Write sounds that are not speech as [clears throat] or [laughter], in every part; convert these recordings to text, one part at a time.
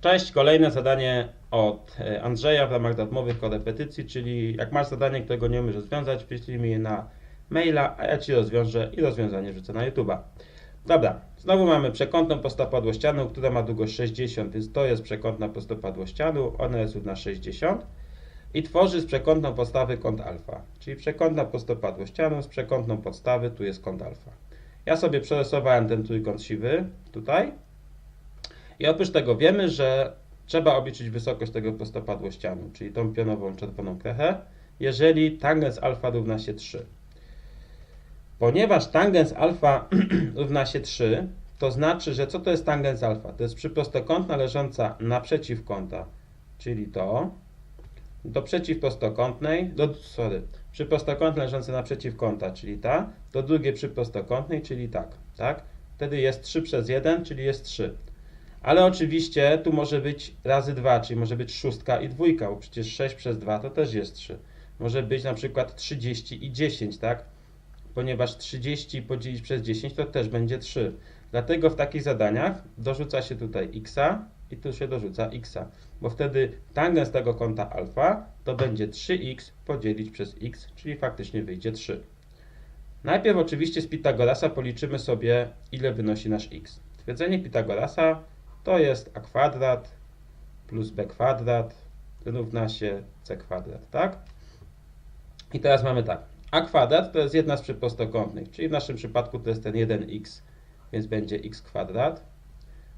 Cześć, kolejne zadanie od e, Andrzeja w ramach darmowych korepetycji, czyli jak masz zadanie, którego nie umiesz rozwiązać, wyślij mi je na maila, a ja Ci rozwiążę i rozwiązanie wrzucę na YouTube'a. Dobra, znowu mamy przekątną prostopadłościaną, która ma długość 60, więc to jest przekątna prostopadłościanu, ona jest równa 60 i tworzy z przekątną podstawy kąt alfa, czyli przekątna prostopadłościanu z przekątną podstawy, tu jest kąt alfa. Ja sobie przerysowałem ten trójkąt siwy tutaj, i oprócz tego wiemy, że trzeba obliczyć wysokość tego prostopadłościanu, czyli tą pionową czerwoną krechę, jeżeli tangens alfa równa się 3. Ponieważ tangens alfa [clears throat] równa się 3, to znaczy, że co to jest tangens alfa? To jest przyprostokątna leżąca naprzeciw kąta, czyli to, do przeciwprostokątnej, do, sorry, przyprostokątnej leżącej naprzeciw kąta, czyli ta, do drugiej przyprostokątnej, czyli tak, tak? Wtedy jest 3 przez 1, czyli jest 3. Ale oczywiście tu może być razy 2, czyli może być szóstka i dwójka, bo przecież 6 przez 2 to też jest 3. Może być na przykład 30 i 10, tak? Ponieważ 30 podzielić przez 10 to też będzie 3. Dlatego w takich zadaniach dorzuca się tutaj x i tu się dorzuca x, bo wtedy tangens tego kąta alfa to będzie 3x podzielić przez x, czyli faktycznie wyjdzie 3. Najpierw oczywiście z Pitagorasa policzymy sobie ile wynosi nasz x. Twierdzenie Pitagorasa to jest a kwadrat plus b kwadrat równa się c kwadrat, tak? I teraz mamy tak. a kwadrat to jest jedna z przyprostokątnych, czyli w naszym przypadku to jest ten 1x, więc będzie x kwadrat.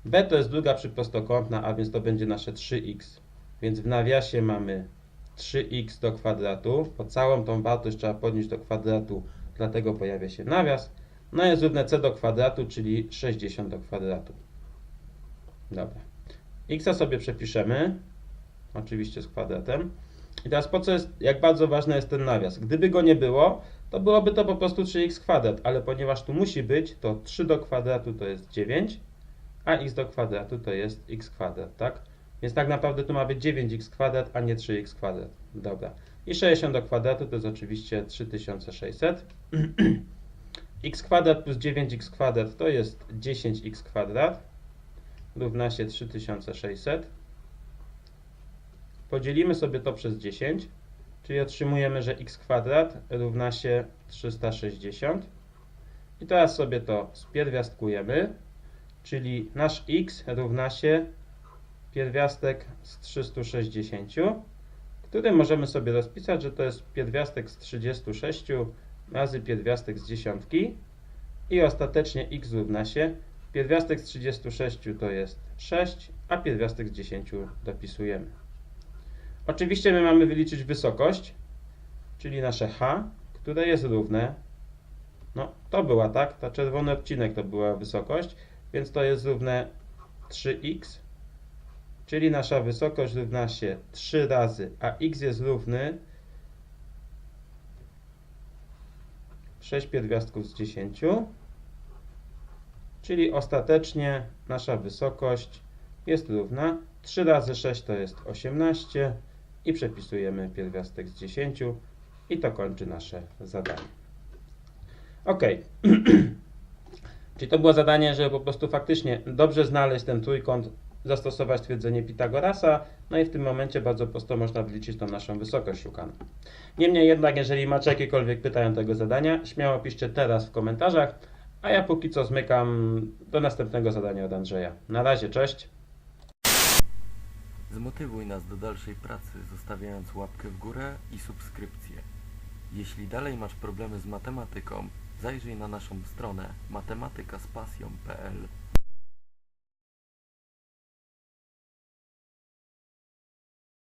b to jest druga przyprostokątna, a więc to będzie nasze 3x, więc w nawiasie mamy 3x do kwadratu, bo całą tą wartość trzeba podnieść do kwadratu, dlatego pojawia się nawias. No jest równe c do kwadratu, czyli 60 do kwadratu. Dobra. X sobie przepiszemy. Oczywiście z kwadratem. I teraz po co jest, jak bardzo ważny jest ten nawias? Gdyby go nie było, to byłoby to po prostu 3x kwadrat, ale ponieważ tu musi być, to 3 do kwadratu to jest 9, a x do kwadratu to jest x kwadrat, tak? Więc tak naprawdę tu ma być 9x kwadrat, a nie 3x kwadrat. Dobra. I 60 do kwadratu to jest oczywiście 3600. [clears throat] x kwadrat plus 9x kwadrat to jest 10x kwadrat równa się 3600. Podzielimy sobie to przez 10, czyli otrzymujemy, że x kwadrat równa się 360. I teraz sobie to spierwiastkujemy, czyli nasz x równa się pierwiastek z 360, który możemy sobie rozpisać, że to jest pierwiastek z 36 razy pierwiastek z dziesiątki i ostatecznie x równa się Pierwiastek z 36 to jest 6, a pierwiastek z 10 dopisujemy. Oczywiście my mamy wyliczyć wysokość, czyli nasze h, które jest równe, no to była tak, ta czerwony odcinek to była wysokość, więc to jest równe 3x, czyli nasza wysokość równa się 3 razy, a x jest równy 6 pierwiastków z 10, czyli ostatecznie nasza wysokość jest równa 3 razy 6 to jest 18 i przepisujemy pierwiastek z 10 i to kończy nasze zadanie. Ok. [clears throat] Czyli to było zadanie, żeby po prostu faktycznie dobrze znaleźć ten trójkąt, zastosować twierdzenie Pitagorasa, no i w tym momencie bardzo prosto można wyliczyć tą naszą wysokość szukaną. Niemniej jednak, jeżeli macie jakiekolwiek pytania do tego zadania, śmiało piszcie teraz w komentarzach, a ja póki co zmykam do następnego zadania od Andrzeja. Na razie, cześć. Zmotywuj nas do dalszej pracy, zostawiając łapkę w górę i subskrypcję. Jeśli dalej masz problemy z matematyką, zajrzyj na naszą stronę matematykaspasją.pl